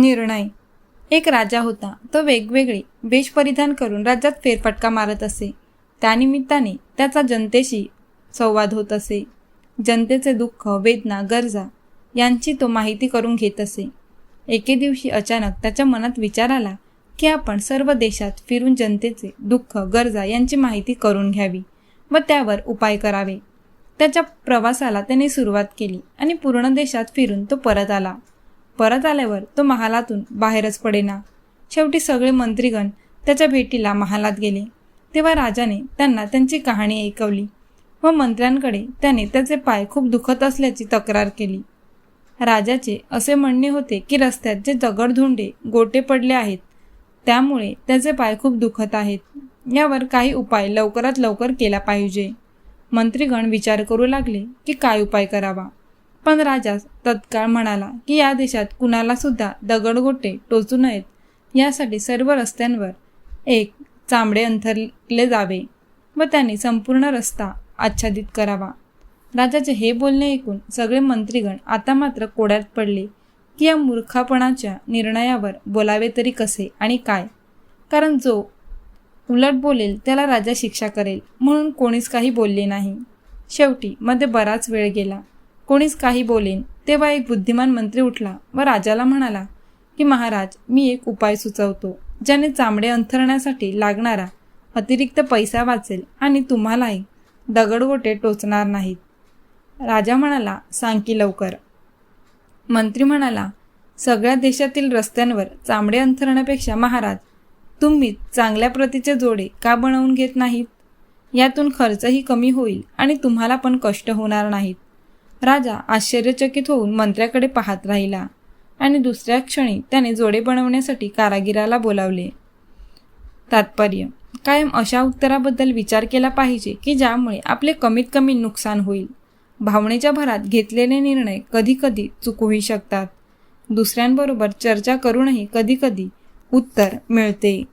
निर्णय. एक राजा होता. तो वेगवेगळे वेश परिधान करून राज्यात फेरफटका मारत असे. त्यानिमित्ताने त्याचा जनतेशी संवाद होत असे. जनतेचे दुःख वेदना गरजा यांची तो माहिती करून घेत असे. एके दिवशी अचानक त्याच्या मनात विचार आला की आपण सर्व देशात फिरून जनतेचे दुःख गरजा यांची माहिती करून घ्यावी व त्यावर उपाय करावे. त्याच्या प्रवासाला त्याने सुरुवात केली आणि पूर्ण देशात फिरून तो परत आला. परत आल्यावर तो महालातून बाहेरच पडेना. शेवटी सगळे मंत्रीगण त्याच्या भेटीला महालात गेले. तेव्हा राजाने त्यांना त्यांची कहाणी ऐकवली व मंत्र्यांकडे त्याने त्याचे पाय खूप दुखत असल्याची तक्रार केली. राजाचे असे म्हणणे होते की रस्त्यात जे जगडधुंडे गोटे पडले आहेत त्यामुळे त्याचे पाय खूप दुखत आहेत. यावर काही उपाय लवकरात लवकर केला पाहिजे. मंत्रीगण विचार करू लागले की काय उपाय करावा? पण राजा तत्काळ म्हणाला की या देशात कुणाला सुद्धा दगडगोटे टोचू नयेत. यासाठी सर्व रस्त्यांवर एक चांबडे अंथरले जावे व त्याने संपूर्ण रस्ता आच्छादित करावा. राजाचे हे बोलणे ऐकून सगळे मंत्रीगण आता मात्र कोड्यात पडले की या मूर्खापणाच्या निर्णयावर बोलावे तरी कसे आणि काय? कारण जो उलट बोलेल त्याला राजा शिक्षा करेल म्हणून कोणीच काही बोलले नाही. शेवटी मध्ये बराच वेळ गेला. कोणीच काही बोलेन. तेव्हा एक बुद्धिमान मंत्री उठला व राजाला म्हणाला की महाराज मी एक उपाय सुचवतो ज्याने चामडे अंथरण्यासाठी लागणारा अतिरिक्त पैसा वाचेल आणि तुम्हालाही दगडगोटे टोचणार नाहीत. राजा म्हणाला सांग की लवकर. मंत्री म्हणाला सगळ्या देशातील रस्त्यांवर चामडे अंथरण्यापेक्षा महाराज तुम्ही चांगल्या प्रतीचे जोडे का बनवून घेत नाहीत? यातून खर्चही कमी होईल आणि तुम्हाला पण कष्ट होणार नाहीत. राजा आश्चर्यचकित होऊन मंत्र्याकडे पाहत राहिला आणि दुसऱ्या क्षणी त्याने जोडे बनवण्यासाठी कारागिराला बोलावले. तात्पर्य कायम अशा उत्तराबद्दल विचार केला पाहिजे की ज्यामुळे आपले कमीत कमी नुकसान होईल. भावनेच्या भरात घेतलेले निर्णय कधीकधी चुकूही शकतात. दुसऱ्यांबरोबर चर्चा करूनही कधीकधी उत्तर मिळते.